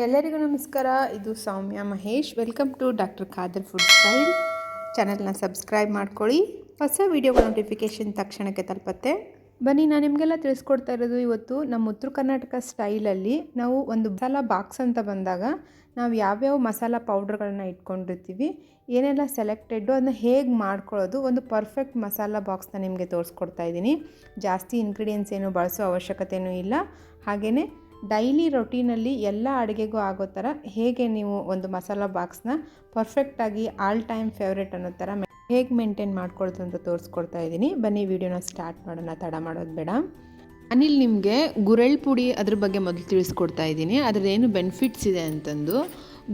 ಎಲ್ಲರಿಗೂ ನಮಸ್ಕಾರ. ಇದು Soumya Mahesh. Welcome to doctor Khader food style ಚಾನಲ್ನ ಸಬ್ಸ್ಕ್ರೈಬ್ ಮಾಡ್ಕೊಳ್ಳಿ. ಹೊಸ ವೀಡಿಯೋಗಳ ನೋಟಿಫಿಕೇಷನ್ ತಕ್ಷಣಕ್ಕೆ ತಲುಪತ್ತೆ. ಬನ್ನಿ, ನಾನು ನಿಮಗೆಲ್ಲ ತಿಳಿಸ್ಕೊಡ್ತಾ ಇರೋದು ಇವತ್ತು ನಮ್ಮ ಉತ್ತರ ಕರ್ನಾಟಕ ಸ್ಟೈಲಲ್ಲಿ ನಾವು ಒಂದು ಮಸಾಲ ಬಾಕ್ಸ್ ಅಂತ ಬಂದಾಗ ನಾವು ಯಾವ್ಯಾವ ಮಸಾಲ ಪೌಡ್ರ್ಗಳನ್ನ ಇಟ್ಕೊಂಡಿರ್ತೀವಿ, ಏನೆಲ್ಲ ಸೆಲೆಕ್ಟೆಡ್ಡು ಅದನ್ನ ಹೇಗೆ ಮಾಡ್ಕೊಳ್ಳೋದು, ಒಂದು ಪರ್ಫೆಕ್ಟ್ ಮಸಾಲ ಬಾಕ್ಸ್ನ ನಿಮಗೆ ತೋರಿಸ್ಕೊಡ್ತಾ ಇದ್ದೀನಿ. ಜಾಸ್ತಿ ಇಂಗ್ರೀಡಿಯೆಂಟ್ಸ್ ಏನು ಬಳಸೋ ಅವಶ್ಯಕತೆಯೂ ಇಲ್ಲ. ಹಾಗೆಯೇ ಡೈಲಿ ರೊಟೀನಲ್ಲಿ ಎಲ್ಲ ಅಡುಗೆಗೂ ಆಗೋ ಥರ ಹೇಗೆ ನೀವು ಒಂದು ಮಸಾಲ ಬಾಕ್ಸ್ನ ಪರ್ಫೆಕ್ಟಾಗಿ ಆಲ್ ಟೈಮ್ ಫೇವ್ರೇಟ್ ಅನ್ನೋ ಥರ ಹೇಗೆ ಮೇಂಟೈನ್ ಮಾಡ್ಕೊಳ್ತು ಅಂತ ತೋರಿಸ್ಕೊಡ್ತಾ ಇದ್ದೀನಿ. ಬನ್ನಿ, ವಿಡಿಯೋನ ಸ್ಟಾರ್ಟ್ ಮಾಡೋಣ. ತಡ ಮಾಡೋದು ಬೇಡ. ಅನಿಲ್ ನಿಮಗೆ ಗುರೆಳ್ ಪುಡಿ ಅದ್ರ ಬಗ್ಗೆ ಮೊದಲು ತಿಳಿಸ್ಕೊಡ್ತಾ ಇದ್ದೀನಿ. ಏನು ಬೆನಿಫಿಟ್ಸ್ ಇದೆ ಅಂತಂದು.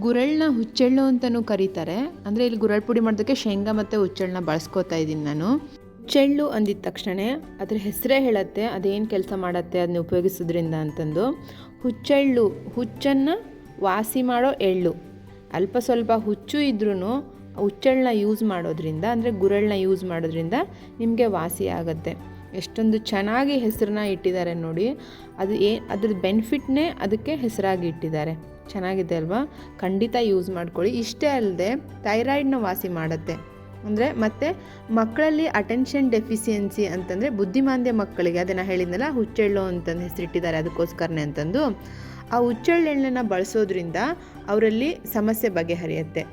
ಗುರೆಳ್ನ ಹುಚ್ಚೆಳ್ಳು ಅಂತಲೂ ಕರೀತಾರೆ. ಅಂದರೆ ಇಲ್ಲಿ ಗುರಳ್ ಪುಡಿ ಮಾಡೋದಕ್ಕೆ ಶೇಂಗಾ ಮತ್ತು ಹುಚ್ಚೆಳ್ಳನ್ನ ಬಳಸ್ಕೊತಾ ಇದ್ದೀನಿ ನಾನು. ಹುಚ್ಚೆಳ್ಳು ಅಂದಿದ ತಕ್ಷಣ ಅದ್ರ ಹೆಸರೇ ಹೇಳುತ್ತೆ, ಅದೇನು ಕೆಲಸ ಮಾಡತ್ತೆ ಅದನ್ನ ಉಪಯೋಗಿಸೋದ್ರಿಂದ ಅಂತಂದು ಹುಚ್ಚೆಳ್ಳು, ಹುಚ್ಚನ್ನು ವಾಸಿ ಮಾಡೋ ಎಳ್ಳು. ಅಲ್ಪ ಸ್ವಲ್ಪ ಹುಚ್ಚು ಇದ್ರೂ ಹುಚ್ಚೆಳ್ಳನ್ನ ಯೂಸ್ ಮಾಡೋದ್ರಿಂದ, ಅಂದರೆ ಗುರಳನ್ನ ಯೂಸ್ ಮಾಡೋದ್ರಿಂದ ನಿಮಗೆ ವಾಸಿ ಆಗುತ್ತೆ. ಎಷ್ಟೊಂದು ಚೆನ್ನಾಗಿ ಹೆಸರನ್ನ ಇಟ್ಟಿದ್ದಾರೆ ನೋಡಿ, ಅದು ಏ ಅದ್ರದ್ದು ಬೆನಿಫಿಟ್ನೇ ಅದಕ್ಕೆ ಹೆಸರಾಗಿ ಇಟ್ಟಿದ್ದಾರೆ. ಚೆನ್ನಾಗಿದೆ ಅಲ್ವಾ? ಖಂಡಿತ ಯೂಸ್ ಮಾಡ್ಕೊಳ್ಳಿ. ಇಷ್ಟೇ ಅಲ್ಲದೆ ಥೈರಾಯ್ಡ್ನ ವಾಸಿ ಮಾಡುತ್ತೆ. ಅಂದರೆ ಮತ್ತು ಮಕ್ಕಳಲ್ಲಿ ಅಟೆನ್ಷನ್ ಡೆಫಿಸಿಯನ್ಸಿ ಅಂತಂದರೆ ಬುದ್ಧಿಮಾಂದ್ಯ ಮಕ್ಕಳಿಗೆ, ಅದನ್ನು ಹೇಳಿದ್ನಲ್ಲ, ಹುಚ್ಚೆಳ್ಳು ಅಂತಂದು ಹೆಸರಿಟ್ಟಿದ್ದಾರೆ ಅದಕ್ಕೋಸ್ಕರನೇ ಅಂತಂದು. ಆ ಹುಚ್ಚೆಳ್ಳೆಣ್ಣೆನ ಬಳಸೋದ್ರಿಂದ ಅವರಲ್ಲಿ ಸಮಸ್ಯೆ ಬಗೆಹರಿಯುತ್ತೆ.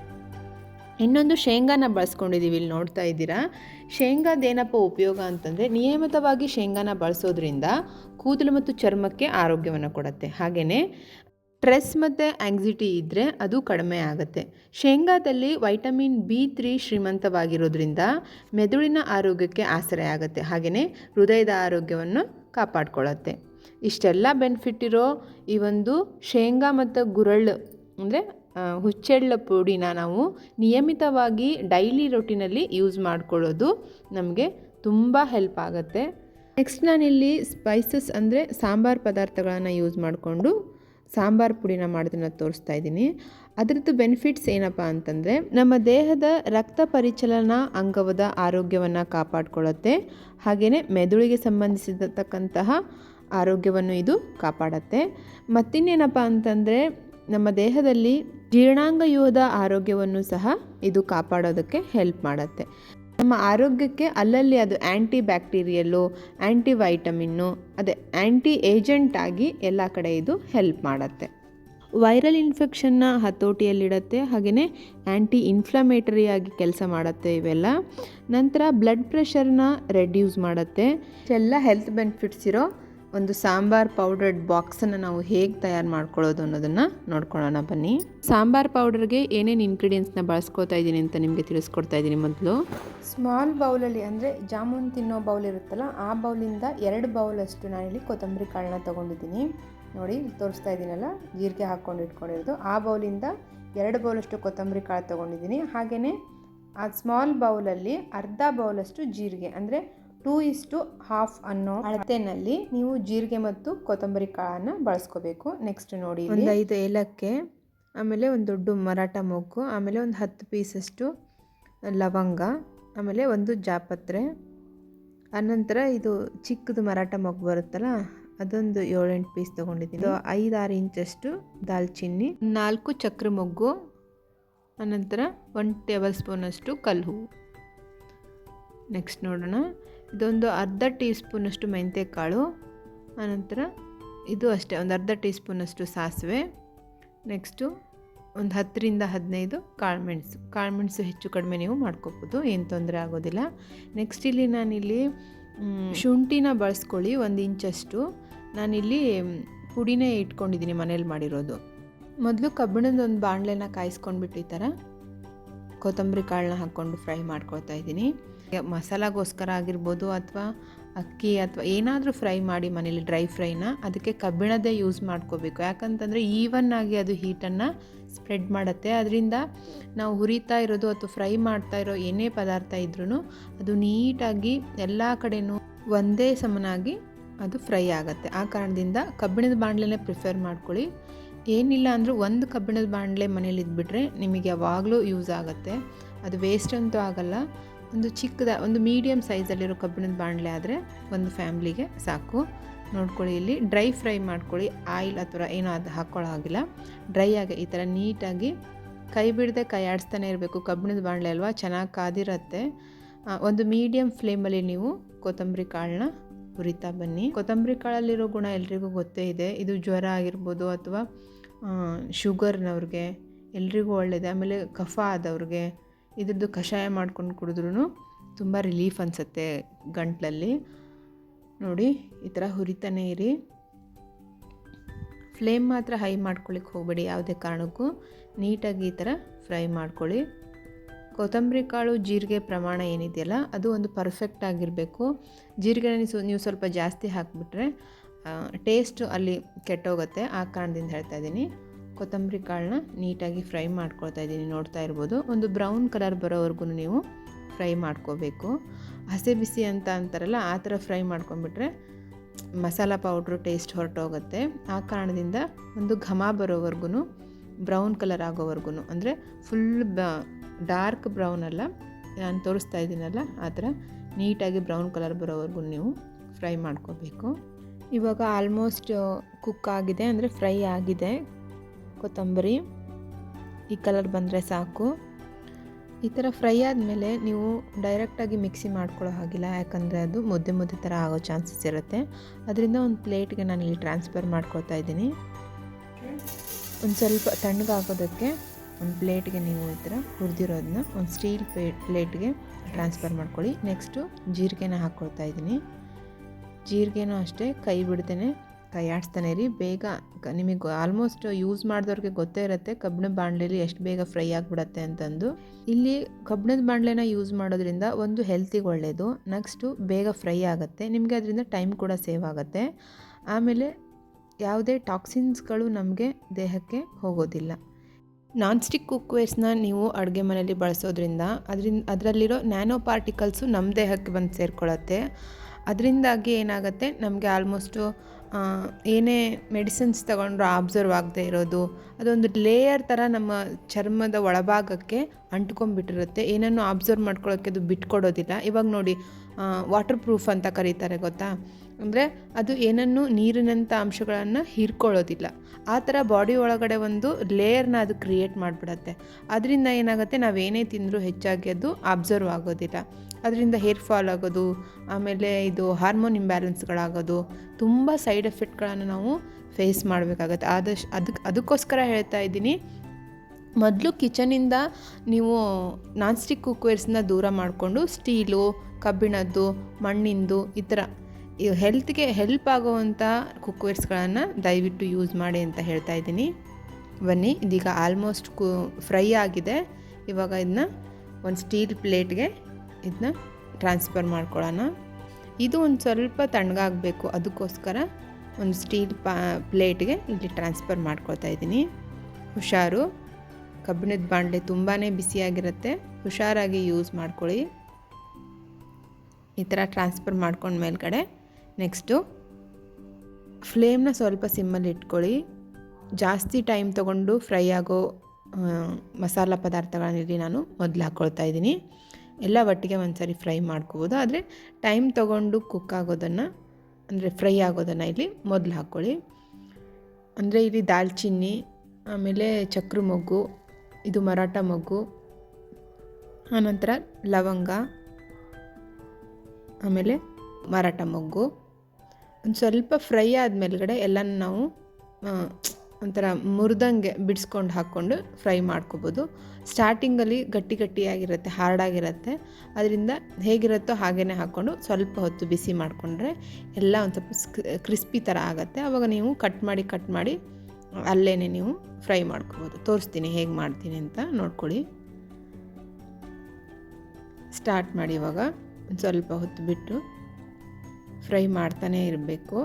ಇನ್ನೊಂದು ಶೇಂಗಾನ ಬಳಸ್ಕೊಂಡಿದ್ದೀವಿ ಇಲ್ಲಿ ನೋಡ್ತಾ ಇದ್ದೀರಾ. ಶೇಂಗಾದೇನಪ್ಪ ಉಪಯೋಗ ಅಂತಂದರೆ ನಿಯಮಿತವಾಗಿ ಶೇಂಗಾನ ಬಳಸೋದ್ರಿಂದ ಕೂದಲು ಮತ್ತು ಚರ್ಮಕ್ಕೆ ಆರೋಗ್ಯವನ್ನು ಕೊಡುತ್ತೆ. ಹಾಗೆಯೇ ಸ್ಟ್ರೆಸ್ ಮತ್ತು ಆಂಗ್ಸಿಟಿ ಇದ್ದರೆ ಅದು ಕಡಿಮೆ ಆಗುತ್ತೆ. ಶೇಂಗಾದಲ್ಲಿ ವೈಟಮಿನ್ ಬಿ ತ್ರೀ ಶ್ರೀಮಂತವಾಗಿರೋದ್ರಿಂದ ಮೆದುಳಿನ ಆರೋಗ್ಯಕ್ಕೆ ಆಸರೆ ಆಗುತ್ತೆ. ಹಾಗೆಯೇ ಹೃದಯದ ಆರೋಗ್ಯವನ್ನು ಕಾಪಾಡ್ಕೊಳ್ಳುತ್ತೆ. ಇಷ್ಟೆಲ್ಲ ಬೆನಿಫಿಟ್ ಇರೋ ಈ ಒಂದು ಶೇಂಗಾ ಮತ್ತು ಗುರಳ್ಳು ಅಂದರೆ ಹುಚ್ಚೆಳ್ಳ ಪುಡಿನ ನಾವು ನಿಯಮಿತವಾಗಿ ಡೈಲಿ ರೊಟ್ಟಿನಲ್ಲಿ ಯೂಸ್ ಮಾಡ್ಕೊಳ್ಳೋದು ನಮಗೆ ತುಂಬ ಹೆಲ್ಪ್ ಆಗುತ್ತೆ. ನೆಕ್ಸ್ಟ್ ನಾನಿಲ್ಲಿ ಸ್ಪೈಸಸ್ ಅಂದರೆ ಸಾಂಬಾರು ಪದಾರ್ಥಗಳನ್ನು ಯೂಸ್ ಮಾಡಿಕೊಂಡು ಸಾಂಬಾರು ಪುಡಿನ ಮಾಡೋದನ್ನು ತೋರಿಸ್ತಾ ಇದ್ದೀನಿ. ಅದರದ್ದು ಬೆನಿಫಿಟ್ಸ್ ಏನಪ್ಪ ಅಂತಂದರೆ, ನಮ್ಮ ದೇಹದ ರಕ್ತ ಪರಿಚಲನಾ ಅಂಗವದ ಆರೋಗ್ಯವನ್ನು ಕಾಪಾಡಿಕೊಳ್ಳುತ್ತೆ. ಹಾಗೆಯೇ ಮೆದುಳಿಗೆ ಸಂಬಂಧಿಸಿರತಕ್ಕಂತಹ ಆರೋಗ್ಯವನ್ನು ಇದು ಕಾಪಾಡತ್ತೆ. ಮತ್ತಿನ್ನೇನಪ್ಪ ಅಂತಂದರೆ, ನಮ್ಮ ದೇಹದಲ್ಲಿ ಜೀರ್ಣಾಂಗವ್ಯೂಹದ ಆರೋಗ್ಯವನ್ನು ಸಹ ಇದು ಕಾಪಾಡೋದಕ್ಕೆ ಹೆಲ್ಪ್ ಮಾಡುತ್ತೆ. ನಮ್ಮ ಆರೋಗ್ಯಕ್ಕೆ ಅಲ್ಲಲ್ಲಿ ಅದು ಆ್ಯಂಟಿ ಬ್ಯಾಕ್ಟೀರಿಯಲ್ಲು ಆ್ಯಂಟಿ ವೈಟಮಿನ್ನು ಅದೇ ಆ್ಯಂಟಿ ಏಜೆಂಟ್ ಆಗಿ ಎಲ್ಲ ಕಡೆ ಇದು ಹೆಲ್ಪ್ ಮಾಡುತ್ತೆ. ವೈರಲ್ ಇನ್ಫೆಕ್ಷನ್ನ ಹತೋಟಿಯಲ್ಲಿಡತ್ತೆ ಹಾಗೆಯೇ ಆ್ಯಂಟಿ ಇನ್ಫ್ಲಮೇಟರಿ ಆಗಿ ಕೆಲಸ ಮಾಡುತ್ತೆ ಇವೆಲ್ಲ. ನಂತರ ಬ್ಲಡ್ ಪ್ರೆಷರ್ನ ರೆಡ್ಯೂಸ್ ಮಾಡುತ್ತೆ. ಎಲ್ಲ ಹೆಲ್ತ್ ಬೆನಿಫಿಟ್ಸ್ ಇರೋ ಒಂದು ಸಾಂಬಾರ್ ಪೌಡರ್ಡ್ ಬಾಕ್ಸನ್ನು ನಾವು ಹೇಗೆ ತಯಾರು ಮಾಡ್ಕೊಳ್ಳೋದು ಅನ್ನೋದನ್ನು ನೋಡ್ಕೊಳ್ಳೋಣ, ಬನ್ನಿ. ಸಾಂಬಾರ್ ಪೌಡರ್ಗೆ ಏನೇನು ಇನ್ಗ್ರೀಡಿಯೆಂಟ್ಸ್ನ ಬಳಸ್ಕೊತಾ ಇದ್ದೀನಿ ಅಂತ ನಿಮಗೆ ತಿಳಿಸ್ಕೊಡ್ತಾ ಇದ್ದೀನಿ ಮೊದಲು. ಸ್ಮಾಲ್ ಬೌಲಲ್ಲಿ ಅಂದರೆ ಜಾಮೂನ್ ತಿನ್ನೋ ಬೌಲ್ ಇರುತ್ತಲ್ಲ, ಆ ಬೌಲಿಂದ ಎರಡು ಬೌಲಷ್ಟು ಇಲ್ಲಿ ಕೊತ್ತಂಬರಿ ಕಾಳನ್ನ ತೊಗೊಂಡಿದ್ದೀನಿ. ನೋಡಿ, ತೋರಿಸ್ತಾ ಇದ್ದೀನಲ್ಲ, ಜೀರಿಗೆ ಹಾಕ್ಕೊಂಡು ಇಟ್ಕೊಂಡಿರೋದು. ಆ ಬೌಲಿಂದ ಎರಡು ಬೌಲಷ್ಟು ಕೊತ್ತಂಬರಿ ಕಾಳು ತೊಗೊಂಡಿದ್ದೀನಿ. ಹಾಗೆಯೇ ಆ ಸ್ಮಾಲ್ ಬೌಲಲ್ಲಿ ಅರ್ಧ ಬೌಲಷ್ಟು ಜೀರಿಗೆ, ಅಂದರೆ ಟೂ ಇಸ್ಟು ಹಾಫ್ ಅನ್ನೋ ಅಳತೆನಲ್ಲಿ ನೀವು ಜೀರಿಗೆ ಮತ್ತು ಕೊತ್ತಂಬರಿ ಕಾಳನ್ನು ಬಳಸ್ಕೋಬೇಕು. ನೆಕ್ಸ್ಟ್ ನೋಡಿ ಒಂದು ಐದು ಏಲಕ್ಕೆ, ಆಮೇಲೆ ಒಂದು ದೊಡ್ಡ ಮರಾಠ ಮೊಗ್ಗು, ಆಮೇಲೆ ಒಂದು ಹತ್ತು ಪೀಸಷ್ಟು ಲವಂಗ, ಆಮೇಲೆ ಒಂದು ಜಾಪತ್ರೆ. ಆನಂತರ ಇದು ಚಿಕ್ಕದು ಮರಾಠ ಮೊಗ್ಗು ಬರುತ್ತಲ್ಲ, ಅದೊಂದು ಏಳೆಂಟು ಪೀಸ್ ತೊಗೊಂಡಿದ್ದೀನಿ. ಐದಾರು ಇಂಚಷ್ಟು ದಾಲ್ಚಿನ್ನಿ, ನಾಲ್ಕು ಚಕ್ರ ಮೊಗ್ಗು, ಆನಂತರ ಒನ್ ಟೇಬಲ್ ಸ್ಪೂನಷ್ಟು ಕಲ್ಲು. ನೆಕ್ಸ್ಟ್ ನೋಡೋಣ. ಇದೊಂದು ಅರ್ಧ ಟೀ ಸ್ಪೂನಷ್ಟು ಮೆಂತ್ಯಕಾಳು, ಆನಂತರ ಇದು ಅಷ್ಟೇ, ಒಂದು ಅರ್ಧ ಟೀ ಸ್ಪೂನಷ್ಟು ಸಾಸಿವೆ ನೆಕ್ಸ್ಟು ಒಂದು ಹತ್ತರಿಂದ ಹದಿನೈದು ಕಾಳುಮೆಣಸು. ಕಾಳುಮೆಣಸು ಹೆಚ್ಚು ಕಡಿಮೆ ನೀವು ಮಾಡ್ಕೋಬೋದು, ಏನು ತೊಂದರೆ ಆಗೋದಿಲ್ಲ. ನೆಕ್ಸ್ಟ್ ಇಲ್ಲಿ ನಾನಿಲ್ಲಿ ಶುಂಠಿನ ಬಳಸ್ಕೊಳ್ಳಿ ಒಂದು ಇಂಚಷ್ಟು. ನಾನಿಲ್ಲಿ ಪುಡಿನೇ ಇಟ್ಕೊಂಡಿದ್ದೀನಿ ಮನೇಲಿ ಮಾಡಿರೋದು. ಮೊದಲು ಕಬ್ಬಿಣದ ಒಂದು ಬಾಣಲೆನ ಕಾಯಿಸ್ಕೊಂಡ್ಬಿಟ್ಟು ಈ ಥರ ಕೊತ್ತಂಬರಿ ಕಾಳನ್ನ ಹಾಕ್ಕೊಂಡು ಫ್ರೈ ಮಾಡ್ಕೊಳ್ತಾ ಇದ್ದೀನಿ. ಮಸಾಲಾಗೋಸ್ಕರ ಆಗಿರ್ಬೋದು ಅಥವಾ ಅಕ್ಕಿ ಅಥವಾ ಏನಾದರೂ ಫ್ರೈ ಮಾಡಿ ಮನೇಲಿ ಡ್ರೈ ಫ್ರೈನ ಅದಕ್ಕೆ ಕಬ್ಬಿಣದೇ ಯೂಸ್ ಮಾಡ್ಕೋಬೇಕು. ಯಾಕಂತಂದರೆ ಈವನ್ ಆಗಿ ಅದು ಹೀಟನ್ನು ಸ್ಪ್ರೆಡ್ ಮಾಡುತ್ತೆ. ಅದರಿಂದ ನಾವು ಹುರಿತಾ ಇರೋದು ಅಥವಾ ಫ್ರೈ ಮಾಡ್ತಾ ಇರೋ ಏನೇ ಪದಾರ್ಥ ಇದ್ರೂ ಅದು ನೀಟಾಗಿ ಎಲ್ಲ ಕಡೆಯೂ ಒಂದೇ ಸಮನಾಗಿ ಅದು ಫ್ರೈ ಆಗುತ್ತೆ. ಆ ಕಾರಣದಿಂದ ಕಬ್ಬಿಣದ ಬಾಣಲೆನೇ ಪ್ರಿಫರ್ ಮಾಡ್ಕೊಳ್ಳಿ. ಏನಿಲ್ಲ ಅಂದರೂ ಒಂದು ಕಬ್ಬಿಣದ ಬಾಣಲೆ ಮನೇಲಿ ಇದ್ಬಿಟ್ರೆ ನಿಮಗೆ ಯಾವಾಗಲೂ ಯೂಸ್ ಆಗುತ್ತೆ. ಅದು ವೇಸ್ಟ್ ಅಂತೂ ಆಗಲ್ಲ. ಒಂದು ಚಿಕ್ಕದ, ಒಂದು ಮೀಡಿಯಮ್ ಸೈಜಲ್ಲಿರೋ ಕಬ್ಬಿಣದ ಬಾಣಲೆ ಆದರೆ ಒಂದು ಫ್ಯಾಮ್ಲಿಗೆ ಸಾಕು. ನೋಡ್ಕೊಳ್ಳಿ ಇಲ್ಲಿ ಡ್ರೈ ಫ್ರೈ ಮಾಡ್ಕೊಳ್ಳಿ. ಆಯಿಲ್ ಅಥವಾ ಏನೋ ಅದು ಹಾಕ್ಕೊಳ್ಳೋ ಡ್ರೈ ಆಗಿ ಈ ಥರ ನೀಟಾಗಿ ಕೈ ಬಿಡದೆ ಕೈ ಆಡಿಸ್ತಾನೆ ಇರಬೇಕು. ಕಬ್ಬಿಣದ ಬಾಣಲೆ ಅಲ್ವಾ? ಚೆನ್ನಾಗಿ ಕಾದಿರತ್ತೆ. ಒಂದು ಮೀಡಿಯಮ್ ಫ್ಲೇಮಲ್ಲಿ ನೀವು ಕೊತ್ತಂಬರಿ ಕಾಳನ್ನ ಹುರಿತಾ ಬನ್ನಿ. ಕೊತ್ತಂಬರಿ ಕಾಳಲ್ಲಿರೋ ಗುಣ ಎಲ್ರಿಗೂ ಗೊತ್ತೇ ಇದೆ. ಇದು ಜ್ವರ ಆಗಿರ್ಬೋದು ಅಥವಾ ಶುಗರ್ನವ್ರಿಗೆ ಎಲ್ರಿಗೂ ಒಳ್ಳೆಯದು ಆಮೇಲೆ ಕಫ ಆದವ್ರಿಗೆ ಇದ್ರದ್ದು ಕಷಾಯ ಮಾಡ್ಕೊಂಡು ಕುಡಿದ್ರೂ ತುಂಬ ರಿಲೀಫ್ ಅನಿಸುತ್ತೆ ಗಂಟಲಲ್ಲಿ. ನೋಡಿ, ಈ ಥರ ಹುರಿತಾನೆ ಇರಿ. ಫ್ಲೇಮ್ ಮಾತ್ರ ಹೈ ಮಾಡ್ಕೊಳ್ಳಿಕ್ಕೆ ಹೋಗಬೇಡಿ ಯಾವುದೇ ಕಾರಣಕ್ಕೂ. ನೀಟಾಗಿ ಈ ಥರ ಫ್ರೈ ಮಾಡ್ಕೊಳ್ಳಿ. ಕೊತ್ತಂಬರಿ ಕಾಳು ಜೀರಿಗೆ ಪ್ರಮಾಣ ಏನಿದೆಯಲ್ಲ, ಅದು ಒಂದು ಪರ್ಫೆಕ್ಟ್ ಆಗಿರಬೇಕು. ಜೀರಿಗೆ ನೀವು ನೀವು ಸ್ವಲ್ಪ ಜಾಸ್ತಿ ಹಾಕಿಬಿಟ್ರೆ ಟೇಸ್ಟ್ ಅಲ್ಲಿ ಕೆಟ್ಟೋಗುತ್ತೆ ಆ ಕಾರಣದಿಂದ ಹೇಳ್ತಾ ಇದ್ದೀನಿ. ಕೊತ್ತಂಬರಿ ಕಾಳನ್ನ ನೀಟಾಗಿ ಫ್ರೈ ಮಾಡ್ಕೊಳ್ತಾ ಇದ್ದೀನಿ. ನೋಡ್ತಾ ಇರ್ಬೋದು. ಒಂದು ಬ್ರೌನ್ ಕಲರ್ ಬರೋವರೆಗೂ ನೀವು ಫ್ರೈ ಮಾಡ್ಕೋಬೇಕು. ಹಸಿ ಬಿಸಿ ಅಂತ ಅಂತಾರಲ್ಲ, ಆ ಥರ ಫ್ರೈ ಮಾಡ್ಕೊಂಬಿಟ್ರೆ ಮಸಾಲ ಪೌಡ್ರು ಟೇಸ್ಟ್ ಹೊರಟೋಗುತ್ತೆ. ಆ ಕಾರಣದಿಂದ ಒಂದು ಘಮ ಬರೋವರೆಗೂ ಬ್ರೌನ್ ಕಲರ್ ಆಗೋವರೆಗೂ ಅಂದರೆ ಫುಲ್ ಬ, ಡಾರ್ಕ್ ಬ್ರೌನ್ ಅಲ್ಲ, ನಾನು ತೋರಿಸ್ತಾ ಇದ್ದೀನಲ್ಲ, ಆ ಥರ ನೀಟಾಗಿ ಬ್ರೌನ್ ಕಲರ್ ಬರೋವರೆಗೂ ನೀವು ಫ್ರೈ ಮಾಡ್ಕೋಬೇಕು. ಇವಾಗ ಆಲ್ಮೋಸ್ಟ್, ಕುಕ್ ಆಗಿದೆ, ಅಂದರೆ ಫ್ರೈ ಆಗಿದೆ. ಕೊತ್ತಂಬರಿ. ಈ ಕಲರ್ ಬಂದರೆ ಸಾಕು. ಈ ಥರ ಫ್ರೈ ಆದಮೇಲೆ ನೀವು ಡೈರೆಕ್ಟಾಗಿ ಮಿಕ್ಸಿ ಮಾಡ್ಕೊಳ್ಳೋ ಹಾಗಿಲ್ಲ. ಯಾಕಂದರೆ ಅದು ಮುದ್ದೆ ಮುದ್ದೆ ಥರ ಆಗೋ ಚಾನ್ಸಸ್ ಇರುತ್ತೆ. ಅದರಿಂದ ಒಂದು ಪ್ಲೇಟ್ಗೆ ನಾನು ಇಲ್ಲಿ ಟ್ರಾನ್ಸ್ಫರ್ ಮಾಡ್ಕೊಳ್ತಾ ಇದ್ದೀನಿ. ಒಂದು ಸ್ವಲ್ಪ ತಣ್ಣಗಾಗೋದಕ್ಕೆ ಒಂದು ಪ್ಲೇಟ್ಗೆ ನೀವು ಈ ಥರ ಹುರಿದಿರೋದನ್ನ ಒಂದು ಸ್ಟೀಲ್ ಪ್ಲೇಟ್ ಪ್ಲೇಟ್ಗೆ ಟ್ರಾನ್ಸ್ಫರ್ ಮಾಡ್ಕೊಳ್ಳಿ. ನೆಕ್ಸ್ಟು ಜೀರಿಗೆನ ಹಾಕ್ಕೊಳ್ತಾ ಇದ್ದೀನಿ. ಜೀರಿಗೆನೂ ಅಷ್ಟೇ, ಕೈ ಬಿಡ್ತೇನೆ. ಕೈ ರೀ. ಬೇಗ ನಿಮಗೆ ಆಲ್ಮೋಸ್ಟ್ ಯೂಸ್ ಮಾಡಿದವ್ರಿಗೆ ಗೊತ್ತೇ ಇರುತ್ತೆ, ಕಬ್ಬಿಣದ ಬಾಣಲೆಯಲ್ಲಿ ಎಷ್ಟು ಬೇಗ ಫ್ರೈ ಆಗಿಬಿಡತ್ತೆ ಅಂತಂದು. ಇಲ್ಲಿ ಕಬ್ಬಿಣದ ಬಾಣಲೆನ ಯೂಸ್ ಮಾಡೋದ್ರಿಂದ ಒಂದು ಹೆಲ್ತಿಗೆ ಒಳ್ಳೆಯದು ನೆಕ್ಸ್ಟು ಬೇಗ ಫ್ರೈ ಆಗುತ್ತೆ, ನಿಮಗೆ ಅದರಿಂದ ಟೈಮ್ ಕೂಡ ಸೇವ್ ಆಗುತ್ತೆ. ಆಮೇಲೆ ಯಾವುದೇ ಟಾಕ್ಸಿನ್ಸ್ಗಳು ನಮಗೆ ದೇಹಕ್ಕೆ ಹೋಗೋದಿಲ್ಲ. ನಾನ್ ಸ್ಟಿಕ್ ಕುಕ್ವೇರ್ಸ್ನ ನೀವು ಅಡುಗೆ ಮನೆಯಲ್ಲಿ ಬಳಸೋದ್ರಿಂದ ಅದರಿಂದ ಅದರಲ್ಲಿರೋ ನ್ಯಾನೋ ಪಾರ್ಟಿಕಲ್ಸು ನಮ್ಮ ದೇಹಕ್ಕೆ ಬಂದು ಸೇರ್ಕೊಳ್ಳುತ್ತೆ ಅದರಿಂದಾಗಿ ಏನಾಗುತ್ತೆ, ನಮಗೆ ಆಲ್ಮೋಸ್ಟು ಏನೇ ಮೆಡಿಸಿನ್ಸ್ ತಗೊಂಡ್ರೂ ಅಬ್ಸರ್ವ್ ಆಗದೆ ಇರೋದು, ಅದೊಂದು ಲೇಯರ್ ಥರ ನಮ್ಮ ಚರ್ಮದ ಒಳಭಾಗಕ್ಕೆ ಅಂಟ್ಕೊಂಡ್ಬಿಟ್ಟಿರುತ್ತೆ. ಏನನ್ನು ಅಬ್ಸರ್ವ್ ಮಾಡ್ಕೊಳ್ಳೋಕ್ಕೆ ಅದು ಬಿಟ್ಕೊಡೋದಿಲ್ಲ. ಇವಾಗ ನೋಡಿ ವಾಟರ್ ಪ್ರೂಫ್ ಅಂತ ಕರೀತಾರೆ ಗೊತ್ತಾ? ಅಂದರೆ ಅದು ಏನನ್ನು ನೀರಿನಂಥ ಅಂಶಗಳನ್ನು ಹೀರ್ಕೊಳ್ಳೋದಿಲ್ಲ. ಆ ಥರ ಬಾಡಿ ಒಳಗಡೆ ಒಂದು ಲೇಯರ್ನ ಅದು ಕ್ರಿಯೇಟ್ ಮಾಡಿಬಿಡತ್ತೆ. ಅದರಿಂದ ಏನಾಗುತ್ತೆ? ನಾವೇನೇ ತಿಂದರೂ ಹೆಚ್ಚಾಗಿ ಅದು ಅಬ್ಸರ್ವ್ ಆಗೋದಿಲ್ಲ. ಅದರಿಂದ ಹೇರ್ ಫಾಲ್ ಆಗೋದು, ಆಮೇಲೆ ಇದು ಹಾರ್ಮೋನ್ ಇಂಬ್ಯಾಲೆನ್ಸ್ಗಳಾಗೋದು ತುಂಬ ಸೈಡ್ ಎಫೆಕ್ಟ್ಗಳನ್ನು ನಾವು ಫೇಸ್ ಮಾಡಬೇಕಾಗತ್ತೆ. ಆದಷ್ಟು ಅದಕ್ಕೆ ಅದಕ್ಕೋಸ್ಕರ ಹೇಳ್ತಾ ಇದ್ದೀನಿ, ಮೊದಲು ಕಿಚನಿಂದ ನೀವು ನಾನ್ ಸ್ಟಿಕ್ ಕುಕ್ವೇರ್ಸ್ನ ದೂರ ಮಾಡಿಕೊಂಡು ಸ್ಟೀಲು ಕಬ್ಬಿಣದ್ದು, ಮಣ್ಣಿಂದು ಈ ಥರ ಹೆಲ್ತ್ಗೆ ಹೆಲ್ಪ್ ಆಗುವಂಥ ಕುಕ್ವೇರ್ಸ್ಗಳನ್ನು ದಯವಿಟ್ಟು ಯೂಸ್ ಮಾಡಿ ಅಂತ ಹೇಳ್ತಾ ಇದ್ದೀನಿ. ಬನ್ನಿ, ಇದೀಗ ಆಲ್ಮೋಸ್ಟ್ ಕು ಫ್ರೈ ಆಗಿದೆ. ಇವಾಗ ಇದನ್ನ ಒಂದು ಸ್ಟೀಲ್ ಪ್ಲೇಟ್ಗೆ ಇದನ್ನ ಟ್ರಾನ್ಸ್ಫರ್ ಮಾಡ್ಕೊಳ್ಳೋಣ. ಇದು ಒಂದು ಸ್ವಲ್ಪ ತಣ್ಣಗಾಗಬೇಕು, ಅದಕ್ಕೋಸ್ಕರ ಒಂದು ಸ್ಟೀಲ್ ಪಾ ಪ್ಲೇಟ್ಗೆ ಇಲ್ಲಿ ಟ್ರಾನ್ಸ್ಫರ್ ಮಾಡ್ಕೊಳ್ತಾ ಇದ್ದೀನಿ. ಹುಷಾರು. ಕಬ್ಬಿಣದ ಬಾಣಲೆ ತುಂಬಾ ಬಿಸಿಯಾಗಿರುತ್ತೆ ಹುಷಾರಾಗಿ ಯೂಸ್ ಮಾಡ್ಕೊಳ್ಳಿ. ಈ ಥರ ಟ್ರಾನ್ಸ್ಫರ್ ಮಾಡ್ಕೊಂಡು ಮೇಲ್ಗಡೆ ನೆಕ್ಸ್ಟು ಫ್ಲೇಮ್ನ ಸ್ವಲ್ಪ ಸಿಮ್ಮಲ್ಲಿ ಇಟ್ಕೊಳ್ಳಿ. ಜಾಸ್ತಿ ಟೈಮ್ ತೊಗೊಂಡು ಫ್ರೈ ಆಗೋ ಮಸಾಲ ಪದಾರ್ಥಗಳನ್ನಿಲ್ಲಿ ನಾನು ಮೊದಲು ಹಾಕ್ಕೊಳ್ತಾ ಇದ್ದೀನಿ. ಎಲ್ಲ ಒಟ್ಟಿಗೆ ಒಂದು ಸರಿ ಫ್ರೈ ಮಾಡ್ಕೋಬೋದು. ಆದರೆ ಟೈಮ್ ತೊಗೊಂಡು ಕುಕ್ ಆಗೋದನ್ನು, ಅಂದರೆ ಫ್ರೈ ಆಗೋದನ್ನು ಇಲ್ಲಿ ಮೊದಲು ಹಾಕ್ಕೊಳ್ಳಿ ಅಂದರೆ ಇಲ್ಲಿ ದಾಲ್ಚಿನ್ನಿ, ಆಮೇಲೆ ಚಕ್ರ ಮೊಗ್ಗು ಇದು ಮರಾಠ ಮೊಗ್ಗು, ಆನಂತರ ಲವಂಗ ಆಮೇಲೆ ಮರಾಠ ಮೊಗ್ಗು. ಒಂದು ಸ್ವಲ್ಪ ಫ್ರೈ ಆದಮೇಲ್ಗಡೆ ಎಲ್ಲನೂ ನಾವು ಒಂಥರ ಮುರಿದಂಗೆ ಬಿಡಿಸ್ಕೊಂಡು ಹಾಕ್ಕೊಂಡು ಫ್ರೈ ಮಾಡ್ಕೋಬೋದು. ಸ್ಟಾರ್ಟಿಂಗಲ್ಲಿ ಗಟ್ಟಿ ಗಟ್ಟಿಯಾಗಿರುತ್ತೆ, ಹಾರ್ಡಾಗಿರುತ್ತೆ. ಅದರಿಂದ ಹೇಗಿರುತ್ತೋ ಹಾಗೇ ಹಾಕ್ಕೊಂಡು ಸ್ವಲ್ಪ ಹೊತ್ತು ಬಿಸಿ ಮಾಡಿಕೊಂಡ್ರೆ ಎಲ್ಲ ಒಂದು ಸ್ವಲ್ಪ ಕ್ರಿಸ್ಪಿ ಥರ ಆಗುತ್ತೆ. ಆವಾಗ ನೀವು ಕಟ್ ಮಾಡಿ ಕಟ್ ಮಾಡಿ ಅಲ್ಲೇ ನೀವು ಫ್ರೈ ಮಾಡ್ಕೋಬೋದು. ತೋರಿಸ್ತೀನಿ ಹೇಗೆ ಮಾಡ್ತೀನಿ ಅಂತ ನೋಡ್ಕೊಳ್ಳಿ. ಸ್ಟಾರ್ಟ್ ಮಾಡಿ ಇವಾಗ. ಸ್ವಲ್ಪ ಹೊತ್ತು ಬಿಟ್ಟು ಫ್ರೈ ಮಾಡ್ತಾನೇ ಇರಬೇಕು.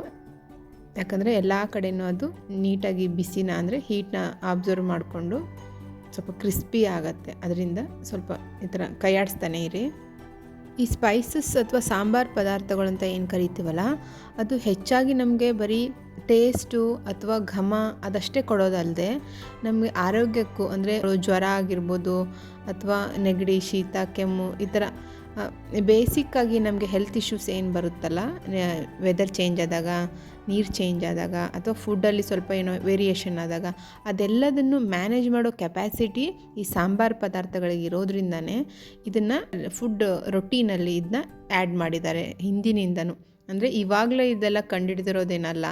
ಯಾಕಂದರೆ ಎಲ್ಲ ಕಡೆನೂ ಅದು ನೀಟಾಗಿ ಬಿಸಿನ ಅಂದರೆ ಹೀಟ್ನ ಅಬ್ಸರ್ವ್ ಮಾಡಿಕೊಂಡು ಸ್ವಲ್ಪ ಕ್ರಿಸ್ಪಿ ಆಗುತ್ತೆ. ಅದರಿಂದ ಸ್ವಲ್ಪ ಈ ಥರ ಕೈಯಾಡಿಸ್ತಾನೆ ಇರಿ. ಈ ಸ್ಪೈಸಸ್ ಅಥವಾ ಸಾಂಬಾರ್ ಅಂತ ಏನು ಕರಿತೀವಲ್ಲ, ಅದು ಹೆಚ್ಚಾಗಿ ನಮಗೆ ಬರೀ ಟೇಸ್ಟು ಅಥವಾ ಘಮ ಅದಷ್ಟೇ ಕೊಡೋದಲ್ಲದೆ ನಮಗೆ ಆರೋಗ್ಯಕ್ಕೂ ಅಂದರೆ ಜ್ವರ ಆಗಿರ್ಬೋದು ಅಥವಾ ನೆಗಡಿ, ಶೀತ, ಕೆಮ್ಮು ಈ ಥರ ಬೇಸಿಕ್ಕಾಗಿ ನಮಗೆ ಹೆಲ್ತ್ ಇಶ್ಯೂಸ್ ಏನು ಬರುತ್ತಲ್ಲ ವೆದರ್ ಚೇಂಜ್ ಆದಾಗ, ನೀರು ಚೇಂಜ್ ಆದಾಗ, ಅಥವಾ ಫುಡ್ಡಲ್ಲಿ ಸ್ವಲ್ಪ ಏನೋ ವೇರಿಯೇಷನ್ ಆದಾಗ, ಅದೆಲ್ಲದನ್ನು ಮ್ಯಾನೇಜ್ ಮಾಡೋ ಕೆಪ್ಯಾಸಿಟಿ ಈ ಸಾಂಬಾರು ಪದಾರ್ಥಗಳಿಗೆ ಇರೋದ್ರಿಂದನೇ ಇದನ್ನು ಫುಡ್ ರೊಟೀನಲ್ಲಿ ಇದನ್ನ ಆ್ಯಡ್ ಮಾಡಿದ್ದಾರೆ ಹಿಂದಿನಿಂದನೂ. ಅಂದರೆ ಇವಾಗಲೇ ಇದೆಲ್ಲ ಕಂಡುಹಿಡಿದಿರೋದೇನಲ್ಲ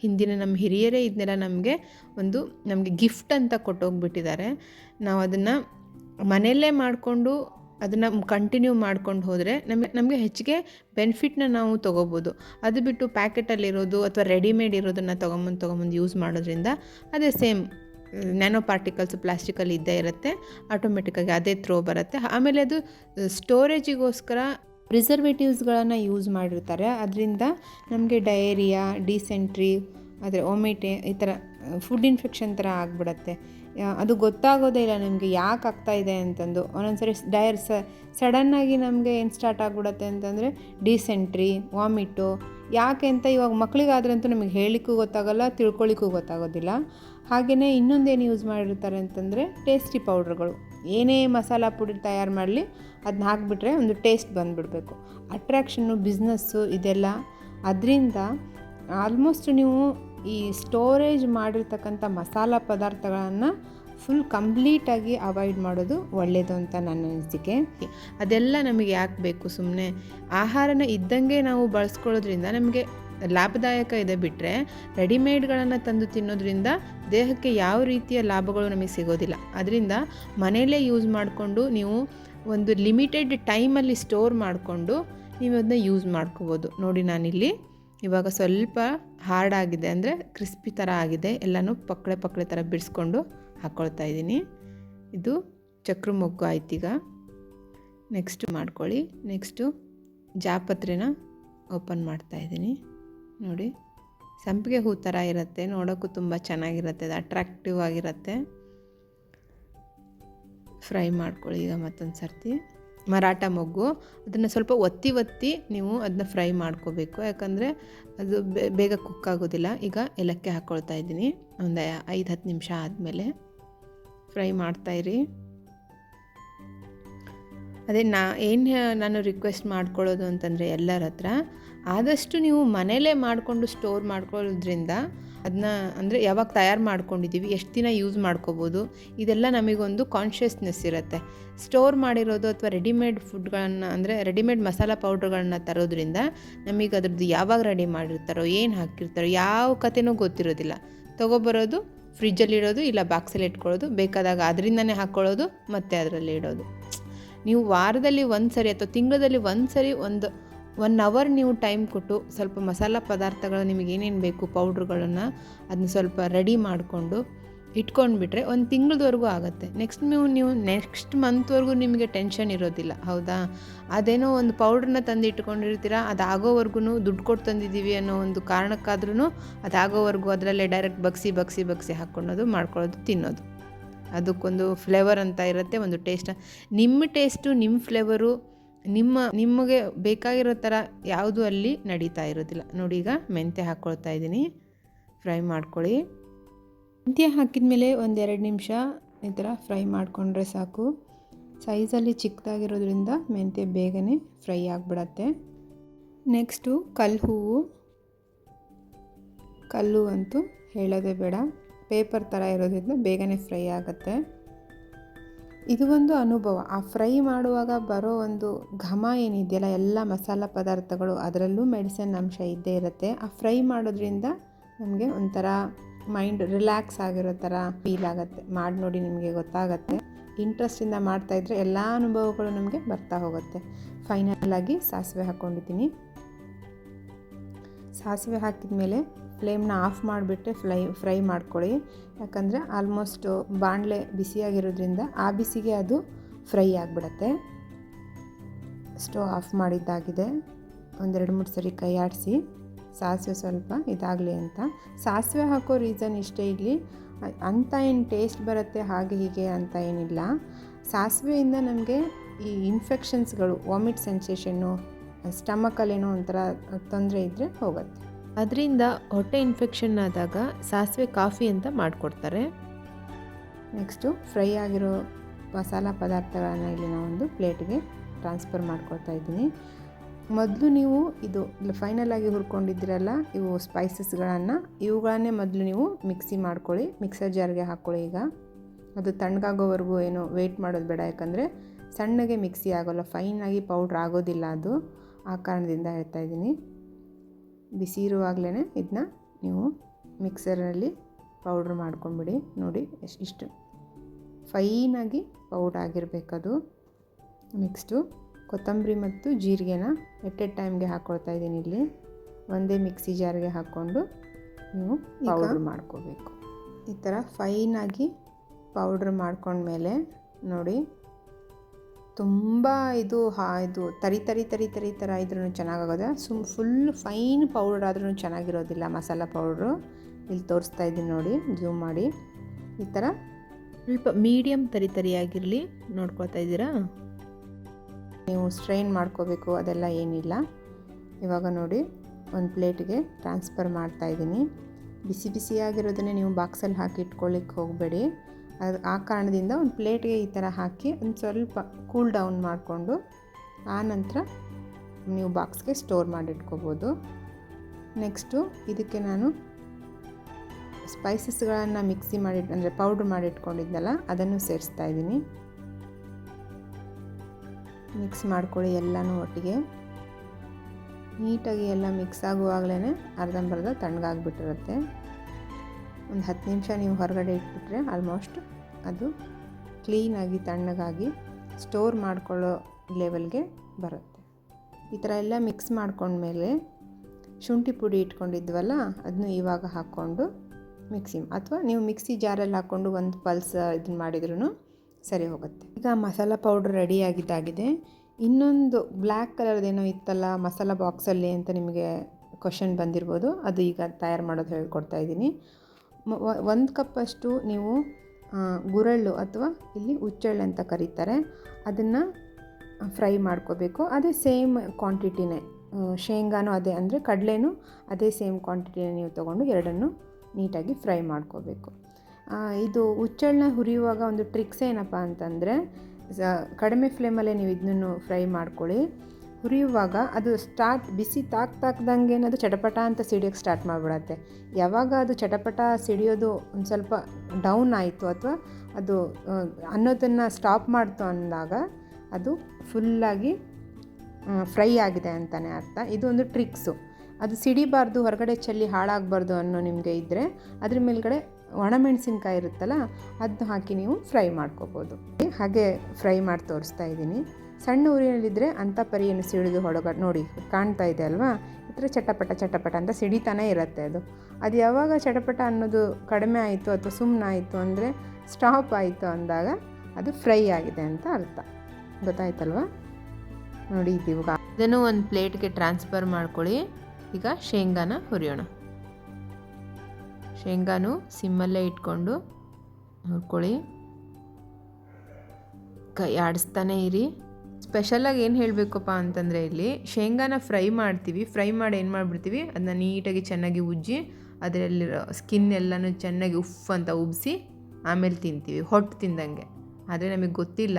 ಹಿಂದಿನ ನಮ್ಮ ಹಿರಿಯರೇ ಇದನ್ನೆಲ್ಲ ನಮಗೆ ಒಂದು ನಮಗೆ ಗಿಫ್ಟ್ ಅಂತ ಕೊಟ್ಟೋಗ್ಬಿಟ್ಟಿದ್ದಾರೆ. ನಾವು ಅದನ್ನು ಮನೆಯಲ್ಲೇ ಮಾಡಿಕೊಂಡು ಅದನ್ನು ಕಂಟಿನ್ಯೂ ಮಾಡ್ಕೊಂಡು ಹೋದರೆ ನಮಗೆ ನಮಗೆ ಹೆಚ್ಚಿಗೆ ಬೆನಿಫಿಟ್ನ ನಾವು ತೊಗೋಬೋದು. ಅದು ಬಿಟ್ಟು ಪ್ಯಾಕೆಟಲ್ಲಿರೋದು ಅಥವಾ ರೆಡಿಮೇಡ್ ಇರೋದನ್ನು ತೊಗೊಂಬಂದು ತೊಗೊಂಬಂದು ಯೂಸ್ ಮಾಡೋದ್ರಿಂದ ಅದೇ ಸೇಮ್ ನ್ಯಾನೋ ಪಾರ್ಟಿಕಲ್ಸ್ ಪ್ಲಾಸ್ಟಿಕಲ್ಲಿ ಇದ್ದೇ ಇರುತ್ತೆ ಆಟೋಮೆಟಿಕ್ಕಾಗಿ ಅದೇ ಥ್ರೋ ಬರುತ್ತೆ. ಆಮೇಲೆ ಅದು ಸ್ಟೋರೇಜಿಗೋಸ್ಕರ ಪ್ರಿಸರ್ವೇಟಿವ್ಸ್ಗಳನ್ನು ಯೂಸ್ ಮಾಡಿರ್ತಾರೆ. ಅದರಿಂದ ನಮಗೆ ಡಯೇರಿಯಾ ಡಿಸೆಂಟ್ರಿ ಆದರೆ ಒಮಿಟೆ ಈ ಥರ ಫುಡ್ ಇನ್ಫೆಕ್ಷನ್ ಥರ ಆಗಿಬಿಡತ್ತೆ. ಅದು ಗೊತ್ತಾಗೋದೇ ಇಲ್ಲ ನಿಮಗೆ ಯಾಕೆ ಆಗ್ತಾ ಇದೆ ಅಂತಂದು. ಒಂದೊಂದ್ಸರಿ ಡಯರ್ ಸಡನ್ನಾಗಿ ನಮಗೆ ಏನು ಸ್ಟಾರ್ಟ್ ಆಗಿಬಿಡತ್ತೆ ಅಂತಂದರೆ ಡಿಸೆಂಟ್ರಿ, ವಾಮಿಟು, ಯಾಕೆ ಅಂತ ಇವಾಗ ಮಕ್ಕಳಿಗಾದ್ರಂತೂ ನಮಗೆ ಹೇಳಿಕ್ಕೂ ಗೊತ್ತಾಗಲ್ಲ ತಿಳ್ಕೊಳ್ಳಿಕ್ಕೂ ಗೊತ್ತಾಗೋದಿಲ್ಲ. ಹಾಗೆಯೇ ಇನ್ನೊಂದೇನು ಯೂಸ್ ಮಾಡಿರ್ತಾರೆ ಅಂತಂದರೆ ಟೇಸ್ಟಿ ಪೌಡ್ರ್ಗಳು ಏನೇ ಮಸಾಲ ಪುಡಿ ತಯಾರು ಮಾಡಲಿ ಅದನ್ನ ಹಾಕಿಬಿಟ್ರೆ ಒಂದು ಟೇಸ್ಟ್ ಬಂದುಬಿಡಬೇಕು. ಅಟ್ರ್ಯಾಕ್ಷನ್ನು ಬಿಸ್ನೆಸ್ಸು ಇದೆಲ್ಲ. ಅದರಿಂದ ಆಲ್ಮೋಸ್ಟ್ ನೀವು ಈ ಸ್ಟೋರೇಜ್ ಮಾಡಿರ್ತಕ್ಕಂಥ ಮಸಾಲ ಪದಾರ್ಥಗಳನ್ನು ಫುಲ್ ಕಂಪ್ಲೀಟಾಗಿ ಅವಾಯ್ಡ್ ಮಾಡೋದು ಒಳ್ಳೆಯದು ಅಂತ ನನ್ನ ಅನಿಸಿಕೆ. ಅದೆಲ್ಲ ನಮಗೆ ಯಾಕೆ ಬೇಕು ಸುಮ್ಮನೆ ಆಹಾರನ ಇದ್ದಂಗೆ ನಾವು ಬಳಸ್ಕೊಳ್ಳೋದ್ರಿಂದ ನಮಗೆ ಲಾಭದಾಯಕ ಇದೆ ಬಿಟ್ಟರೆ ರೆಡಿಮೇಡ್ಗಳನ್ನು ತಂದು ತಿನ್ನೋದ್ರಿಂದ ದೇಹಕ್ಕೆ ಯಾವ ರೀತಿಯ ಲಾಭಗಳು ನಮಗೆ ಸಿಗೋದಿಲ್ಲ. ಅದರಿಂದ ಮನೆಯಲ್ಲೇ ಯೂಸ್ ಮಾಡಿಕೊಂಡು ನೀವು ಒಂದು ಲಿಮಿಟೆಡ್ ಟೈಮಲ್ಲಿ ಸ್ಟೋರ್ ಮಾಡಿಕೊಂಡು ನೀವು ಅದನ್ನ ಯೂಸ್ ಮಾಡ್ಕೋಬೋದು. ನೋಡಿ ನಾನಿಲ್ಲಿ. ಇವಾಗ ಸ್ವಲ್ಪ ಹಾರ್ಡ್ ಆಗಿದೆ ಅಂದರೆ ಕ್ರಿಸ್ಪಿ ಥರ ಆಗಿದೆ. ಎಲ್ಲನೂ ಪಕ್ಕಳೆ ಪಕ್ಕಳೆ ಥರ ಬಿಡಿಸ್ಕೊಂಡು ಹಾಕ್ಕೊಳ್ತಾ ಇದ್ದೀನಿ. ಇದು ಚಕ್ರ ಮೊಗ್ಗು ಆಯ್ತೀಗ ನೆಕ್ಸ್ಟ್ ಮಾಡ್ಕೊಳ್ಳಿ. ನೆಕ್ಸ್ಟು ಜಾಪತ್ರೆನ ಓಪನ್ ಮಾಡ್ತಾ ಇದ್ದೀನಿ. ನೋಡಿ, ಸಂಪಿಗೆ ಹೂ ಥರ ಇರುತ್ತೆ. ನೋಡೋಕ್ಕೂ ತುಂಬ ಚೆನ್ನಾಗಿರುತ್ತೆ. ಅದು ಅಟ್ರಾಕ್ಟಿವ್ ಆಗಿರುತ್ತೆ. ಫ್ರೈ ಮಾಡ್ಕೊಳ್ಳಿ ಈಗ ಮತ್ತೊಂದು ಸರ್ತಿ ಮರಾಠ ಮೊಗ್ಗು, ಅದನ್ನು ಸ್ವಲ್ಪ ಒತ್ತಿ ಒತ್ತಿ ನೀವು ಅದನ್ನ ಫ್ರೈ ಮಾಡ್ಕೋಬೇಕು. ಯಾಕಂದರೆ ಅದು ಬೇಗ ಕುಕ್ ಆಗೋದಿಲ್ಲ. ಈಗ ಏಲಕ್ಕಿ ಹಾಕ್ಕೊಳ್ತಾ ಇದ್ದೀನಿ. ಒಂದು ಐದು ಹತ್ತು ನಿಮಿಷ ಆದಮೇಲೆ ಫ್ರೈ ಮಾಡ್ತಾಯಿರಿ ಅದೇ ನಾ, ಏನು ನಾನು ರಿಕ್ವೆಸ್ಟ್ ಮಾಡ್ಕೊಳ್ಳೋದು ಅಂತಂದರೆ ಎಲ್ಲರ ಹತ್ರ, ಆದಷ್ಟು ನೀವು ಮನೇಲೇ ಮಾಡಿಕೊಂಡು ಸ್ಟೋರ್ ಮಾಡ್ಕೊಳ್ಳೋದ್ರಿಂದ ಅದನ್ನ ಅಂದರೆ ಯಾವಾಗ ತಯಾರು ಮಾಡ್ಕೊಂಡಿದ್ದೀವಿ ಎಷ್ಟು ದಿನ ಯೂಸ್ ಮಾಡ್ಕೋಬೋದು, ಇದೆಲ್ಲ ನಮಗೊಂದು ಕಾನ್ಷಿಯಸ್ನೆಸ್ ಇರುತ್ತೆ. ಸ್ಟೋರ್ ಮಾಡಿರೋದು ಅಥವಾ ರೆಡಿಮೇಡ್ ಫುಡ್ಗಳನ್ನು ಅಂದರೆ ರೆಡಿಮೇಡ್ ಮಸಾಲ ಪೌಡ್ರ್ಗಳನ್ನ ತರೋದ್ರಿಂದ ನಮಗೆ ಅದ್ರದ್ದು ಯಾವಾಗ ರೆಡಿ ಮಾಡಿರ್ತಾರೋ, ಏನು ಹಾಕಿರ್ತಾರೋ, ಯಾವ ಕಥೆನೂ ಗೊತ್ತಿರೋದಿಲ್ಲ. ತೊಗೊಬರೋದು ಫ್ರಿಜ್ಜಲ್ಲಿಡೋದು ಇಲ್ಲ ಬಾಕ್ಸಲ್ಲಿ ಇಟ್ಕೊಳ್ಳೋದು, ಬೇಕಾದಾಗ ಅದರಿಂದನೇ ಹಾಕ್ಕೊಳ್ಳೋದು ಮತ್ತು ಅದರಲ್ಲಿ ಇಡೋದು. ನೀವು ವಾರದಲ್ಲಿ ಒಂದು ಸರಿ ಅಥವಾ ತಿಂಗಳಲ್ಲಿ ಒಂದು ಸರಿ ಒಂದು ಒನ್ ಅವರ್ ನೀವು ಟೈಮ್ ಕೊಟ್ಟು ಸ್ವಲ್ಪ ಮಸಾಲ ಪದಾರ್ಥಗಳು ನಿಮಗೆ ಏನೇನು ಬೇಕು ಪೌಡ್ರುಗಳನ್ನು ಅದನ್ನ ಸ್ವಲ್ಪ ರೆಡಿ ಮಾಡಿಕೊಂಡು ಇಟ್ಕೊಂಡ್ಬಿಟ್ರೆ ಒಂದು ತಿಂಗಳದವರೆಗೂ ಆಗುತ್ತೆ. ನೆಕ್ಸ್ಟ್ ನೀವು ನೀವು ನೆಕ್ಸ್ಟ್ ಮಂತ್ವರೆಗೂ ನಿಮಗೆ ಟೆನ್ಷನ್ ಇರೋದಿಲ್ಲ, ಹೌದಾ? ಅದೇನೋ ಒಂದು ಪೌಡ್ರನ್ನ ತಂದು ಇಟ್ಕೊಂಡಿರ್ತೀರ ಅದು ಆಗೋವರೆಗೂ ದುಡ್ಡು ಕೊಟ್ಟು ತಂದಿದ್ದೀವಿ ಅನ್ನೋ ಒಂದು ಕಾರಣಕ್ಕಾದ್ರೂ ಅದಾಗೋವರೆಗೂ ಅದರಲ್ಲೇ ಡೈರೆಕ್ಟ್ ಬಗ್ಸಿ ಬಗ್ಸಿ ಬಗ್ಸಿ ಹಾಕ್ಕೊಳ್ಳೋದು, ಮಾಡ್ಕೊಳ್ಳೋದು, ತಿನ್ನೋದು. ಅದಕ್ಕೊಂದು ಫ್ಲೇವರ್ ಅಂತ ಇರುತ್ತೆ, ಒಂದು ಟೇಸ್ಟ್ ನಿಮ್ಮ ಟೇಸ್ಟು ನಿಮ್ಮ ಫ್ಲೇವರು ನಿಮ್ಮ, ನಿಮಗೆ ಬೇಕಾಗಿರೋ ಥರ ಯಾವುದು ಅಲ್ಲಿ ನಡೀತಾ ಇರೋದಿಲ್ಲ. ನೋಡಿ ಈಗ ಮೆಂತ್ಯ ಹಾಕ್ಕೊಳ್ತಾ ಇದ್ದೀನಿ. ಫ್ರೈ ಮಾಡ್ಕೊಳ್ಳಿ. ಮೆಂತ್ಯ ಹಾಕಿದ ಮೇಲೆ ಒಂದೆರಡು ನಿಮಿಷ ಈ ಥರ ಫ್ರೈ ಮಾಡಿಕೊಂಡ್ರೆ ಸಾಕು. ಸೈಜಲ್ಲಿ ಚಿಕ್ಕದಾಗಿರೋದ್ರಿಂದ ಮೆಂತ್ಯ ಬೇಗನೆ ಫ್ರೈ ಆಗಿಬಿಡತ್ತೆ. ನೆಕ್ಸ್ಟು ಕಲ್ಲು ಹೂವು. ಕಲ್ಲು ಅಂತೂ ಹೇಳೋದೇ ಬೇಡ. ಪೇಪರ್ ಥರ ಇರೋದ್ರಿಂದ ಬೇಗನೆ ಫ್ರೈ ಆಗುತ್ತೆ. ಇದು ಒಂದು ಅನುಭವ. ಆ ಫ್ರೈ ಮಾಡುವಾಗ ಬರೋ ಒಂದು ಘಮ ಏನಿದೆಯಲ್ಲ, ಎಲ್ಲ ಮಸಾಲ ಪದಾರ್ಥಗಳು, ಅದರಲ್ಲೂ ಮೆಡಿಸಿನ್ ಅಂಶ ಇದ್ದೇ ಇರುತ್ತೆ. ಆ ಫ್ರೈ ಮಾಡೋದ್ರಿಂದ ನಮಗೆ ಒಂಥರ ಮೈಂಡ್ ರಿಲ್ಯಾಕ್ಸ್ ಆಗಿರೋ ಥರ ಫೀಲ್ ಆಗುತ್ತೆ. ಮಾಡಿ ನೋಡಿ ನಿಮಗೆ ಗೊತ್ತಾಗತ್ತೆ. ಇಂಟ್ರೆಸ್ಟಿಂದ ಮಾಡ್ತಾಯಿದ್ರೆ ಎಲ್ಲ ಅನುಭವಗಳು ನಮಗೆ ಬರ್ತಾ ಹೋಗುತ್ತೆ. ಫೈನಲ್ ಆಗಿ ಸಾಸಿವೆ ಹಾಕ್ಕೊಂಡಿದ್ದೀನಿ ಸಾಸಿವೆ ಹಾಕಿದ ಮೇಲೆ ಫ್ಲೇಮ್ನ ಆಫ್ ಮಾಡಿಬಿಟ್ಟೆ ಫ್ಲೈ, ಫ್ರೈ ಮಾಡ್ಕೊಳ್ಳಿ. ಯಾಕಂದರೆ ಆಲ್ಮೋಸ್ಟ್ ಬಾಣಲೆ ಬಿಸಿಯಾಗಿರೋದ್ರಿಂದ ಆ ಬಿಸಿಗೆ ಅದು ಫ್ರೈ ಆಗಿಬಿಡತ್ತೆ. ಸ್ಟವ್ ಆಫ್ ಮಾಡಿದ್ದಾಗಿದೆ. ಒಂದೆರಡು ಮೂರು ಸರಿ ಕೈ ಆಡಿಸಿ ಸಾಸಿವೆ ಸ್ವಲ್ಪ ಇದಾಗಲಿ ಅಂತ. ಸಾಸಿವೆ ಹಾಕೋ ರೀಸನ್ ಇಷ್ಟೇ ಇಲ್ಲಿ ಅಂತ ಏನು ಟೇಸ್ಟ್ ಬರುತ್ತೆ ಹಾಗೆ ಹೀಗೆ ಅಂತ ಏನಿಲ್ಲ. ಸಾಸಿವೆಯಿಂದ ನಮಗೆ ಈ ಇನ್ಫೆಕ್ಷನ್ಸ್ಗಳು ವಾಮಿಟ್ ಸೆನ್ಸೇಷನ್ನು ಸ್ಟಮಕಲ್ಲೇನೋ ಒಂಥರ ತೊಂದರೆ ಇದ್ದರೆ ಹೋಗುತ್ತೆ. ಅದರಿಂದ ಹೊಟ್ಟೆ ಇನ್ಫೆಕ್ಷನ್ ಆದಾಗ ಸಾಸಿವೆ ಕಾಫಿ ಅಂತ ಮಾಡಿಕೊಡ್ತಾರೆ. ನೆಕ್ಸ್ಟು ಫ್ರೈ ಆಗಿರೋ ಮಸಾಲ ಪದಾರ್ಥಗಳನ್ನು ಇಲ್ಲಿ ನಾವೊಂದು ಪ್ಲೇಟ್ಗೆ ಟ್ರಾನ್ಸ್ಫರ್ ಮಾಡ್ಕೊಳ್ತಾ ಇದ್ದೀನಿ. ಮೊದಲು ನೀವು ಇದು ಫೈನಲ್ ಆಗಿ ಹುರ್ಕೊಂಡಿದ್ದೀರಲ್ಲ, ಇವು ಸ್ಪೈಸಸ್ಗಳನ್ನು ಇವುಗಳನ್ನೇ ಮೊದಲು ನೀವು ಮಿಕ್ಸಿ ಮಾಡ್ಕೊಳ್ಳಿ ಮಿಕ್ಸರ್ ಜಾರ್ಗೆ ಹಾಕ್ಕೊಳ್ಳಿ ಈಗ. ಅದು ತಣ್ಣಗಾಗೋವರೆಗೂ ಏನು ವೆಯ್ಟ್ ಮಾಡೋದು ಬೇಡ, ಯಾಕಂದರೆ ಸಣ್ಣಗೆ ಮಿಕ್ಸಿ ಆಗೋಲ್ಲ ಫೈನಾಗಿ ಪೌಡ್ರ್ ಆಗೋದಿಲ್ಲ ಅದು ಆ ಕಾರಣದಿಂದ ಹೇಳ್ತಾ ಇದ್ದೀನಿ. ಬಿಸಿ ಇರುವಾಗಲೇ ಇದನ್ನ ನೀವು ಮಿಕ್ಸರಲ್ಲಿ ಪೌಡ್ರ್ ಮಾಡ್ಕೊಂಬಿಡಿ. ನೋಡಿ ಎಷ್ಟು ಇಷ್ಟು ಫೈನಾಗಿ ಪೌಡ್ರ್ ಆಗಿರಬೇಕದು. ನೆಕ್ಸ್ಟು ಕೊತ್ತಂಬರಿ ಮತ್ತು ಜೀರಿಗೆನ ಎಟ್ ಎಟ್ ಟೈಮ್ಗೆ ಹಾಕ್ಕೊಳ್ತಾ ಇದ್ದೀನಿ ಇಲ್ಲಿ. ಒಂದೇ ಮಿಕ್ಸಿ ಜಾರಿಗೆ ಹಾಕ್ಕೊಂಡು ನೀವು ಪೌಡ್ರ್ ಮಾಡ್ಕೋಬೇಕು. ಈ ಥರ ಫೈನಾಗಿ ಪೌಡ್ರ್ ಮಾಡ್ಕೊಂಡ್ಮೇಲೆ ನೋಡಿ ತುಂಬ ಇದು ಹಾ, ಇದು ತರಿ ತರಿ ತರಿ ತರಿ ಥರ ಇದ್ರೂ ಚೆನ್ನಾಗಾಗೋದೆ. ಸುಮ್ ಫುಲ್ ಫೈನ್ ಪೌಡ್ರ್ ಆದ್ರೂ ಚೆನ್ನಾಗಿರೋದಿಲ್ಲ ಮಸಾಲ ಪೌಡ್ರು ಇಲ್ಲಿ ತೋರಿಸ್ತಾ ಇದ್ದೀನಿ ನೋಡಿ ಜೂಮ್ ಮಾಡಿ. ಈ ಥರ ಸ್ವಲ್ಪ ಮೀಡಿಯಮ್ ತರಿ ತರಿಯಾಗಿರಲಿ ನೋಡ್ಕೊಳ್ತಾ ಇದ್ದೀರಾ? ನೀವು ಸ್ಟ್ರೈನ್ ಮಾಡ್ಕೋಬೇಕು, ಅದೆಲ್ಲ ಏನಿಲ್ಲ. ಇವಾಗ ನೋಡಿ, ಒಂದು ಪ್ಲೇಟ್ಗೆ ಟ್ರಾನ್ಸ್ಫರ್ ಮಾಡ್ತಾ ಇದ್ದೀನಿ. ಬಿಸಿ ಬಿಸಿಯಾಗಿರೋದನ್ನೇ ನೀವು ಬಾಕ್ಸಲ್ಲಿ ಹಾಕಿ ಇಟ್ಕೊಳ್ಳಿಕ್ಕೆ ಹೋಗಬೇಡಿ. ಅದು ಆ ಕಾರಣದಿಂದ ಒಂದು ಪ್ಲೇಟ್ಗೆ ಈ ಥರ ಹಾಕಿ ಒಂದು ಸ್ವಲ್ಪ ಕೂಲ್ ಡೌನ್ ಮಾಡಿಕೊಂಡು ಆನಂತರ ನಂತರ ನೀವು ಬಾಕ್ಸ್ಗೆ ಸ್ಟೋರ್ ಮಾಡಿಟ್ಕೋಬೋದು ನೆಕ್ಸ್ಟು ಇದಕ್ಕೆ ನಾನು ಸ್ಪೈಸಸ್ಗಳನ್ನು ಮಿಕ್ಸಿ ಮಾಡಿ ಅಂದರೆ ಪೌಡ್ರ್ ಮಾಡಿಟ್ಕೊಂಡಿದ್ನಲ್ಲ ಅದನ್ನು ಸೇರಿಸ್ತಾ ಇದ್ದೀನಿ. ಮಿಕ್ಸ್ ಮಾಡ್ಕೊಳ್ಳಿ ಎಲ್ಲನೂ ಒಟ್ಟಿಗೆ. ನೀಟಾಗಿ ಎಲ್ಲ ಮಿಕ್ಸ್ ಆಗುವಾಗಲೇ ಅರ್ಧಂಬರ್ಧ ತಣ್ಣಗಾಗ್ಬಿಟ್ಟಿರುತ್ತೆ. ಒಂದು ಹತ್ತು ನಿಮಿಷ ನೀವು ಹೊರಗಡೆ ಇಟ್ಬಿಟ್ರೆ ಆಲ್ಮೋಸ್ಟ್ ಅದು ಕ್ಲೀನಾಗಿ ತಣ್ಣಗಾಗಿ ಸ್ಟೋರ್ ಮಾಡ್ಕೊಳ್ಳೋ ಲೆವೆಲ್ಗೆ ಬರುತ್ತೆ. ಈ ಥರ ಎಲ್ಲ ಮಿಕ್ಸ್ ಮಾಡ್ಕೊಂಡ್ಮೇಲೆ ಶುಂಠಿ ಪುಡಿ ಇಟ್ಕೊಂಡಿದ್ವಲ್ಲ ಅದನ್ನು ಇವಾಗ ಹಾಕ್ಕೊಂಡು ಮಿಕ್ಸಿ ಅಥವಾ ನೀವು ಮಿಕ್ಸಿ ಜಾರಲ್ಲಿ ಹಾಕ್ಕೊಂಡು ಒಂದು ಪಲ್ಸ್ ಇದನ್ನ ಮಾಡಿದ್ರೂ ಸರಿ ಹೋಗುತ್ತೆ. ಈಗ ಮಸಾಲ ಪೌಡ್ರ್ ರೆಡಿ ಆಗಿದ್ದಾಗಿದೆ. ಇನ್ನೊಂದು ಬ್ಲ್ಯಾಕ್ ಕಲರ್ದೇನೋ ಇತ್ತಲ್ಲ, ಮಸಾಲ ಬಾಕ್ಸಲ್ಲಿ ಅಂತ ನಿಮಗೆ ಕ್ವಶನ್ ಬಂದಿರ್ಬೋದು. ಅದು ಈಗ ತಯಾರು ಮಾಡೋದು ಹೇಳ್ಕೊಡ್ತಾ ಇದ್ದೀನಿ. ಒಂದು ಕಪ್ಪಷ್ಟು ನೀವು ಗುರಳ್ಳು ಅಥವಾ ಇಲ್ಲಿ ಹುಚ್ಚೆಳ್ಳು ಅಂತ ಕರೀತಾರೆ. ಅದನ್ನು ಫ್ರೈ ಮಾಡ್ಕೋಬೇಕು. ಅದೇ ಸೇಮ್ ಕ್ವಾಂಟಿಟಿನೇ ಶೇಂಗಾನು ಅದೇ ಅಂದರೆ ಕಡಲೆನೂ ಅದೇ ಸೇಮ್ ಕ್ವಾಂಟಿಟಿನೇ ನೀವು ತೊಗೊಂಡು ಎರಡನ್ನು ನೀಟಾಗಿ ಫ್ರೈ ಮಾಡ್ಕೋಬೇಕು. ಇದು ಹುಚ್ಚೆಳ್ಳನ್ನ ಹುರಿಯುವಾಗ ಒಂದು ಟ್ರಿಕ್ಸ್ ಏನಪ್ಪ ಅಂತಂದರೆ ಕಡಿಮೆ ಫ್ಲೇಮಲ್ಲೇ ನೀವು ಇದನ್ನು ಫ್ರೈ ಮಾಡ್ಕೊಳ್ಳಿ. ಹುರಿಯುವಾಗ ಅದು ಸ್ಟಾರ್ಟ್ ಬಿಸಿ ತಾಕ್ ತಾಕ್ದಂಗೆ ಅದು ಚಟಪಟ ಅಂತ ಸಿಡಿಯೋಕ್ಕೆ ಸ್ಟಾರ್ಟ್ ಮಾಡಿಬಿಡತ್ತೆ. ಯಾವಾಗ ಅದು ಚಟಪಟ ಸಿಡಿಯೋದು ಒಂದು ಸ್ವಲ್ಪ ಡೌನ್ ಆಯಿತು ಅಥವಾ ಅದು ಅನ್ನೋದನ್ನು ಸ್ಟಾಪ್ ಮಾಡ್ತು ಅಂದಾಗ ಅದು ಫುಲ್ಲಾಗಿ ಫ್ರೈ ಆಗಿದೆ ಅಂತಲೇ ಅರ್ಥ. ಇದು ಒಂದು ಟ್ರಿಕ್ಸು ಅದು ಸಿಡಿಬಾರ್ದು, ಹೊರಗಡೆ ಚೆಲ್ಲಿ ಹಾಳಾಗಬಾರ್ದು ಅನ್ನೋ ನಿಮಗೆ ಇದ್ದರೆ ಅದ್ರ ಮೇಲ್ಗಡೆ ಒಣಮೆಣಸಿನ್ಕಾಯಿ ಇರುತ್ತಲ್ಲ ಅದನ್ನ ಹಾಕಿ ನೀವು ಫ್ರೈ ಮಾಡ್ಕೋಬೋದು. ಹಾಗೆ ಫ್ರೈ ಮಾಡಿ ತೋರಿಸ್ತಾ ಇದ್ದೀನಿ. ಸಣ್ಣ ಊರಿನಲ್ಲಿದ್ದರೆ ಅಂಥ ಪರಿಯನ್ನು ಸಿಡಿದು ಹೊಡಗ ನೋಡಿ ಕಾಣ್ತಾ ಇದೆ ಅಲ್ವಾ? ಈ ಥರ ಚಟಪಟ ಚಟಪಟ ಅಂತ ಸಿಡಿತಾನೇ ಇರುತ್ತೆ ಅದು. ಅದು ಯಾವಾಗ ಚಟಪಟ ಅನ್ನೋದು ಕಡಿಮೆ ಆಯಿತು ಅಥವಾ ಸುಮ್ಮನೆ ಆಯಿತು ಅಂದರೆ ಸ್ಟಾಪ್ ಆಯಿತು ಅಂದಾಗ ಅದು ಫ್ರೈ ಆಗಿದೆ ಅಂತ ಅರ್ಥ. ಗೊತ್ತಾಯ್ತಲ್ವಾ? ನೋಡಿ ಇವಾಗ. ಇದನ್ನು ಒಂದು ಪ್ಲೇಟ್ಗೆ ಟ್ರಾನ್ಸ್ಫರ್ ಮಾಡ್ಕೊಳ್ಳಿ. ಈಗ ಶೇಂಗಾನ ಹುರಿಯೋಣ. ಶೇಂಗಾನು ಸಿಮ್ಮಲ್ಲೇ ಇಟ್ಕೊಂಡು ಹುರ್ಕೊಳ್ಳಿ. ಕೈ ಆಡಿಸ್ತಾನೆ ಇರಿ. ಸ್ಪೆಷಲಾಗಿ ಏನು ಹೇಳಬೇಕಪ್ಪ ಅಂತಂದರೆ ಇಲ್ಲಿ ಶೇಂಗಾನ ಫ್ರೈ ಮಾಡ್ತೀವಿ, ಫ್ರೈ ಮಾಡಿ ಏನು ಮಾಡಿಬಿಡ್ತೀವಿ ಅದನ್ನ ನೀಟಾಗಿ ಚೆನ್ನಾಗಿ ಉಜ್ಜಿ ಅದರಲ್ಲಿರೋ ಸ್ಕಿನ್ ಎಲ್ಲನೂ ಚೆನ್ನಾಗಿ ಉಫ್ ಅಂತ ಉಬ್ಬಿಸಿ ಆಮೇಲೆ ತಿಂತೀವಿ ಹೊಟ್ಟು ತಿಂದಂಗೆ. ಆದರೆ ನಮಗೆ ಗೊತ್ತಿಲ್ಲ,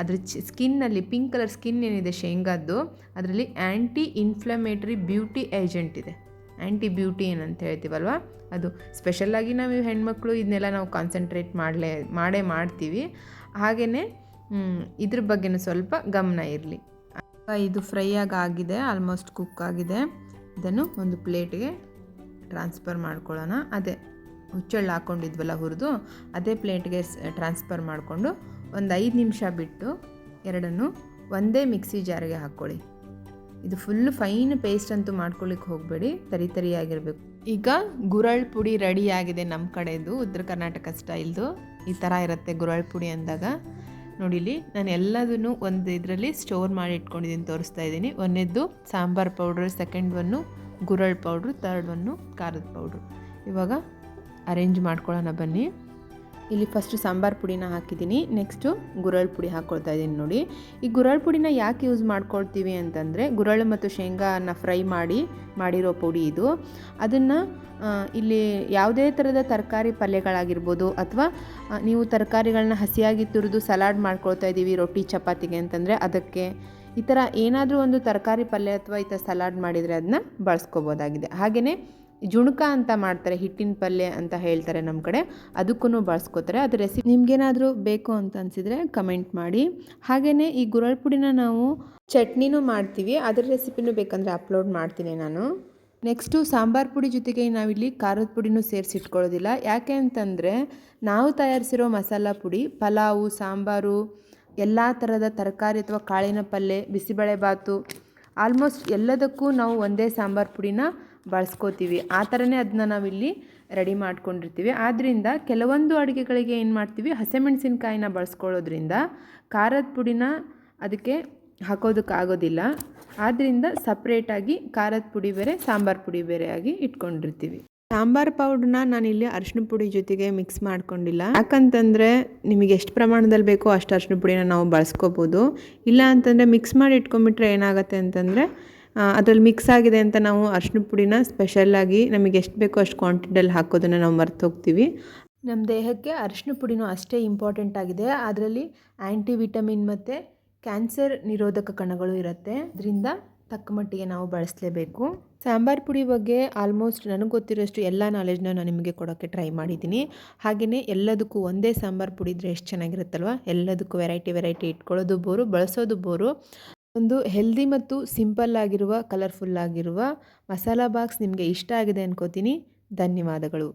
ಅದ್ರ ಚಿ ಸ್ಕಿನ್ನಲ್ಲಿ ಪಿಂಕ್ ಕಲರ್ ಸ್ಕಿನ್ ಏನಿದೆ ಶೇಂಗಾದ್ದು, ಅದರಲ್ಲಿ ಆ್ಯಂಟಿ ಇನ್ಫ್ಲಮೇಟ್ರಿ ಬ್ಯೂಟಿ ಏಜೆಂಟ್ ಇದೆ. ಆ್ಯಂಟಿ ಬ್ಯೂಟಿ ಏನಂತ ಹೇಳ್ತೀವಲ್ವ? ಅದು ಸ್ಪೆಷಲ್ಲಾಗಿ ನಾವು ಹೆಣ್ಮಕ್ಳು ಇದನ್ನೆಲ್ಲ ನಾವು ಕಾನ್ಸಂಟ್ರೇಟ್ ಮಾಡಲೇ, ಮಾಡೇ ಮಾಡ್ತೀವಿ. ಹಾಗೆಯೇ ಇದ್ರ ಬಗ್ಗೆನೂ ಸ್ವಲ್ಪ ಗಮನ ಇರಲಿ. ಇದು ಫ್ರೈ ಆಗಿ ಆಗಿದೆ, ಆಲ್ಮೋಸ್ಟ್ ಕುಕ್ ಆಗಿದೆ. ಇದನ್ನು ಒಂದು ಪ್ಲೇಟ್ಗೆ ಟ್ರಾನ್ಸ್ಫರ್ ಮಾಡ್ಕೊಳ್ಳೋಣ. ಅದೇ ಹುಚ್ಚೆಳ್ಳು ಹಾಕ್ಕೊಂಡಿದ್ವಲ್ಲ ಹುರಿದು, ಅದೇ ಪ್ಲೇಟ್ಗೆ ಟ್ರಾನ್ಸ್ಫರ್ ಮಾಡಿಕೊಂಡು ಒಂದು ಐದು ನಿಮಿಷ ಬಿಟ್ಟು ಎರಡನ್ನು ಒಂದೇ ಮಿಕ್ಸಿ ಜಾರಿಗೆ ಹಾಕ್ಕೊಳ್ಳಿ. ಇದು ಫುಲ್ ಫೈನ್ ಪೇಸ್ಟ್ ಅಂತೂ ಮಾಡ್ಕೊಳ್ಳಿಕ್ಕೆ ಹೋಗಬೇಡಿ, ತರಿ ತರಿಯಾಗಿರಬೇಕು ಈಗ ಗುರಳ್ ಪುಡಿ ರೆಡಿ ಆಗಿದೆ ನಮ್ಮ ಕಡೆದು, ಉತ್ತರ ಕರ್ನಾಟಕ ಸ್ಟೈಲ್ದು. ಈ ಥರ ಇರುತ್ತೆ ಗುರಳ್ ಪುಡಿ ಅಂದಾಗ. ನೋಡಿಲಿ ನಾನು ಎಲ್ಲದನ್ನು ಒಂದು ಇದರಲ್ಲಿ ಸ್ಟೋರ್ ಮಾಡಿ ಇಟ್ಕೊಂಡಿದ್ದೀನಿ, ತೋರಿಸ್ತಾ ಇದ್ದೀನಿ. ಒಂದನೇದ್ದು ಸಾಂಬಾರ್ ಪೌಡ್ರ್ ಸೆಕೆಂಡ್ ಒನ್ನು ಗುರಳ್ ಪೌಡ್ರು ತರ್ಡ್ ಒನ್ನು ಖಾರದ ಪೌಡ್ರು ಇವಾಗ ಅರೇಂಜ್ ಮಾಡ್ಕೊಳ್ಳೋಣ ಬನ್ನಿ. ಇಲ್ಲಿ ಫಸ್ಟ್ ಸಾಂಬಾರು ಪುಡಿನ ಹಾಕಿದ್ದೀನಿ. ನೆಕ್ಸ್ಟು ಗುರಳ್ ಪುಡಿ ಹಾಕ್ಕೊಳ್ತಾ ಇದ್ದೀನಿ ನೋಡಿ. ಈ ಗುರಳ್ ಪುಡಿನ ಯಾಕೆ ಯೂಸ್ ಮಾಡ್ಕೊಳ್ತೀವಿ ಅಂತಂದರೆ ಗುರಳು ಮತ್ತು ಶೇಂಗಾನ ಫ್ರೈ ಮಾಡಿ, ಮಾಡಿರೋ ಪುಡಿ ಇದು. ಅದನ್ನು ಇಲ್ಲಿ ಯಾವುದೇ ಥರದ ತರಕಾರಿ ಪಲ್ಯಗಳಾಗಿರ್ಬೋದು ಅಥವಾ ನೀವು ತರಕಾರಿಗಳನ್ನ ಹಸಿಯಾಗಿ ತುರಿದು ಸಲಾಡ್ ಮಾಡ್ಕೊಳ್ತಾ ಇದ್ದೀವಿ ರೊಟ್ಟಿ, ಚಪಾತಿಗೆ ಅಂತಂದರೆ ಅದಕ್ಕೆ ಈ ಥರ ಏನಾದರೂ ಒಂದು ತರಕಾರಿ ಪಲ್ಯ ಅಥವಾ ಈ ಥರ ಸಲಾಡ್ ಮಾಡಿದರೆ ಅದನ್ನ ಬಳಸ್ಕೋಬೋದಾಗಿದೆ. ಹಾಗೆಯೇ ಜುಣುಕ ಅಂತ ಮಾಡ್ತಾರೆ, ಹಿಟ್ಟಿನ ಪಲ್ಯ ಅಂತ ಹೇಳ್ತಾರೆ ನಮ್ಮ ಕಡೆ. ಅದಕ್ಕೂ ಬಳಸ್ಕೋತಾರೆ. ಅದು ರೆಸಿಪಿ ನಿಮ್ಗೇನಾದರೂ ಬೇಕು ಅಂತ ಅನಿಸಿದರೆ ಕಮೆಂಟ್ ಮಾಡಿ. ಹಾಗೆಯೇ ಈ ಗುರಳ್ ಪುಡಿನ ನಾವು ಚಟ್ನಿನೂ ಮಾಡ್ತೀವಿ. ಅದರ ರೆಸಿಪಿನೂ ಬೇಕಂದರೆ ಅಪ್ಲೋಡ್ ಮಾಡ್ತೀನಿ ನಾನು. ನೆಕ್ಸ್ಟು ಸಾಂಬಾರು ಪುಡಿ ಜೊತೆಗೆ ನಾವಿಲ್ಲಿ ಖಾರದ ಪುಡಿನೂ ಸೇರಿಸಿಟ್ಕೊಳ್ಳೋದಿಲ್ಲ ಯಾಕೆ ಅಂತಂದರೆ ನಾವು ತಯಾರಿಸಿರೋ ಮಸಾಲ ಪುಡಿ, ಪಲಾವು, ಸಾಂಬಾರು, ಎಲ್ಲ ಥರದ ತರಕಾರಿ ಅಥವಾ ಕಾಳಿನ ಪಲ್ಯ ಬಿಸಿಬೇಳೆಬಾತು ಆಲ್ಮೋಸ್ಟ್ ಎಲ್ಲದಕ್ಕೂ ನಾವು ಒಂದೇ ಸಾಂಬಾರು ಪುಡಿನ ಬಳಸ್ಕೋತೀವಿ. ಆ ಥರನೇ ಅದನ್ನ ನಾವಿಲ್ಲಿ ರೆಡಿ ಮಾಡ್ಕೊಂಡಿರ್ತೀವಿ. ಆದ್ದರಿಂದ ಕೆಲವೊಂದು ಅಡುಗೆಗಳಿಗೆ ಏನು ಮಾಡ್ತೀವಿ? ಹಸಿಮೆಣಸಿನ್ಕಾಯಿನ ಬಳಸ್ಕೊಳ್ಳೋದ್ರಿಂದ ಖಾರದ ಪುಡಿನ ಅದಕ್ಕೆ ಹಾಕೋದಕ್ಕಾಗೋದಿಲ್ಲ. ಆದ್ದರಿಂದ ಸಪ್ರೇಟಾಗಿ ಖಾರದ ಪುಡಿ ಬೇರೆ, ಸಾಂಬಾರು ಪುಡಿ ಬೇರೆಯಾಗಿ ಇಟ್ಕೊಂಡಿರ್ತೀವಿ. ಸಾಂಬಾರು ಪೌಡ್ರನ್ನ ನಾನಿಲ್ಲಿ ಅರಿಶಿನ ಪುಡಿ ಜೊತೆಗೆ ಮಿಕ್ಸ್ ಮಾಡ್ಕೊಂಡಿಲ್ಲ. ಯಾಕಂತಂದರೆ ನಿಮಗೆ ಎಷ್ಟು ಪ್ರಮಾಣದಲ್ಲಿ ಬೇಕೋ ಅಷ್ಟು ಅರಿಶಿನ ಪುಡಿನ ನಾವು ಬಳಸ್ಕೋಬೋದು. ಇಲ್ಲ ಅಂತಂದರೆ ಮಿಕ್ಸ್ ಮಾಡಿ ಇಟ್ಕೊಂಬಿಟ್ರೆ ಏನಾಗುತ್ತೆ ಅಂತಂದರೆ ಅದರಲ್ಲಿ ಮಿಕ್ಸ್ ಆಗಿದೆ ಅಂತ ನಾವು ಅರ್ಶಿನ ಪುಡಿನ ಸ್ಪೆಷಲ್ಲಾಗಿ ನಮಗೆ ಎಷ್ಟು ಬೇಕೋ ಅಷ್ಟು ಕ್ವಾಂಟಿಟಿಯಲ್ಲಿ ಹಾಕೋದನ್ನು ನಾವು ಮರ್ತು ಹೋಗ್ತೀವಿ. ನಮ್ಮ ದೇಹಕ್ಕೆ ಅರಿಶಿನ ಪುಡಿನೂ ಅಷ್ಟೇ ಇಂಪಾರ್ಟೆಂಟ್ ಆಗಿದೆ. ಅದರಲ್ಲಿ ಆ್ಯಂಟಿ ವಿಟಮಿನ್ ಮತ್ತು ಕ್ಯಾನ್ಸರ್ ನಿರೋಧಕ ಕಣಗಳು ಇರುತ್ತೆ. ಅದರಿಂದ ತಕ್ಕ ಮಟ್ಟಿಗೆ ನಾವು ಬಳಸಲೇಬೇಕು. ಸಾಂಬಾರ್ ಪುಡಿ ಬಗ್ಗೆ ಆಲ್ಮೋಸ್ಟ್ ನನಗೆ ಗೊತ್ತಿರೋಷ್ಟು ಎಲ್ಲ ನಾಲೆಜ್ನ ನಾನು ನಿಮಗೆ ಕೊಡೋಕ್ಕೆ ಟ್ರೈ ಮಾಡಿದ್ದೀನಿ ಹಾಗೆಯೇ ಎಲ್ಲದಕ್ಕೂ ಒಂದೇ ಸಾಂಬಾರು ಪುಡಿ ಇದ್ದರೆ ಎಷ್ಟು ಚೆನ್ನಾಗಿರುತ್ತಲ್ವ? ಎಲ್ಲದಕ್ಕೂ ವೆರೈಟಿ ವೆರೈಟಿ ಇಟ್ಕೊಳ್ಳೋದು ಬೋರು, ಬಳಸೋದು ಬೋರು. ಒಂದು ಹೆಲ್ದಿ ಮತ್ತು ಸಿಂಪಲ್ ಆಗಿರುವ ಕಲರ್ಫುಲ್ ಆಗಿರುವ ಮಸಾಲ ಬಾಕ್ಸ್ ನಿಮಗೆ ಇಷ್ಟ ಆಗಿದೆ ಅನ್ಕೋತೀನಿ. ಧನ್ಯವಾದಗಳು.